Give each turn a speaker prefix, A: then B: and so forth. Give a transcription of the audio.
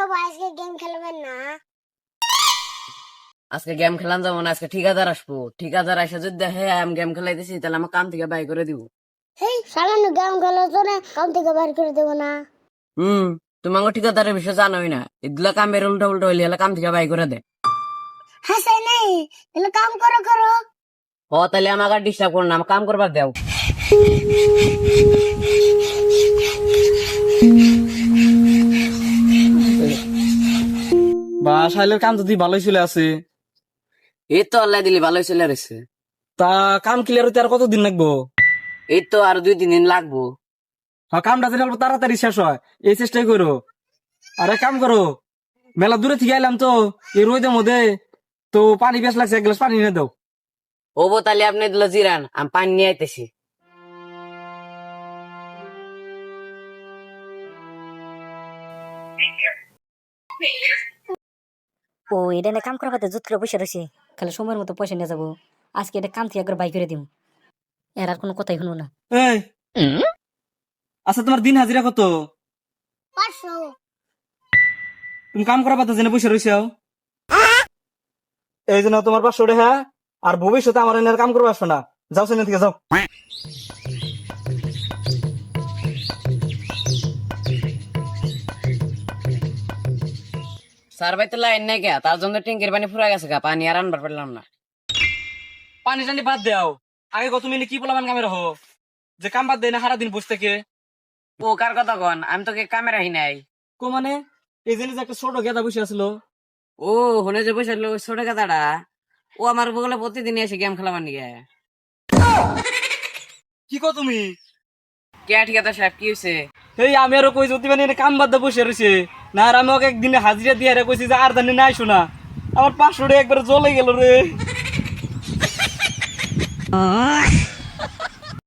A: বাবা আজকে গেম খেলবেন না?
B: আজকে গেম খেলাম যাব না আজকে ঠিকাদার আসব। ঠিকাদার এসে যদি দেখে আমি গেম খেলাইতেছি তাহলে আমার কাম থেকে বাই করে দিব।
A: এই সারানো গেম খেলো তো না কাম থেকে বের করে দেবো না।
B: হুম তোমাকে ঠিকাদারের বিষয়ে জানোই না। এগুলা কামের উল্টা উল্টা হইলে কাম থেকে বাই করে দে।
A: হ্যাঁ সেই নেই তাহলে কাম করো করো।
B: ও তাহলে আমাকে ডিস্টার্ব করো না আমার কাম করবার দেও।
C: বা সাইলের কাম যদি ভালোই চলে আছে
B: এই তো আল্লাহ দিলি ভালোই চলে রয়েছে
C: তা কাম ক্লিয়ার হতে আর কতদিন লাগবো?
B: এই তো আর দুই তিন দিন লাগবো।
C: হ্যাঁ কামটা যেন অল্প তাড়াতাড়ি শেষ হয় এই চেষ্টাই করো। আর এক কাম করো। মেলা দূরে থেকে আইলাম তো এই রোদের মধ্যে। তো পানি বেশ লাগছে এক গ্লাস পানি নিয়ে দাও।
B: ও বো তাহলে আপনি দিল জিরান আমি পানি নিয়ে আইতেছি।
D: ও এটা কাম করার কথা জুত করে বসে রয়েছে খালি সময়ের মতো পয়সা নিয়ে যাব। আজকে এটা কাম থেকে একবার বাই করে দিম। এর আর কোনো কথাই শুনব না।
C: এই! আচ্ছা তোমার দিন হাজিরা কত?
A: পাঁচশো।
C: তুমি কাম করার কথা জেনে বসে রয়েছে এই জন্য তোমার পাঁচশো টাকা আর ভবিষ্যতে আমার এনে কাম করবে আসবে না। যাও সেখান থেকে যাও।
B: স্যার ভাই তো লাইন নাই তার জন্য ট্যাঙ্কের পানি ফুরা গেছে গা পানি আর আনবার পারলাম না।
C: পানি টানি বাদ দাও আগে কত মিলে কি বলবান কামে রহ? যে কাম বাদ দেয় না সারা দিন বসে থেকে।
B: ও কার কথা কন? আমি তোকে কামেরা হি নাই।
C: কো মানে? এই যে একটা ছোট গেদা বসে আসলো
B: ও হনে যে বসে লো ছোট কথাটা ও আমার বগলে প্রতিদিন এসে গেম খেলাবার নিয়ে
C: কি কো তুমি?
B: কে ঠিকাদার সাহেব কি হয়েছে
C: এই আমি আরও কইছি অতি মানে কাম বাদ দিয়ে বসে রয়েছে না, আর আমি ওকে একদিনে হাজিরা দিয়ে কইছি যে, আর জানি নাই শোনা আমার পাঁচশো একবার জ্বলে গেল রে।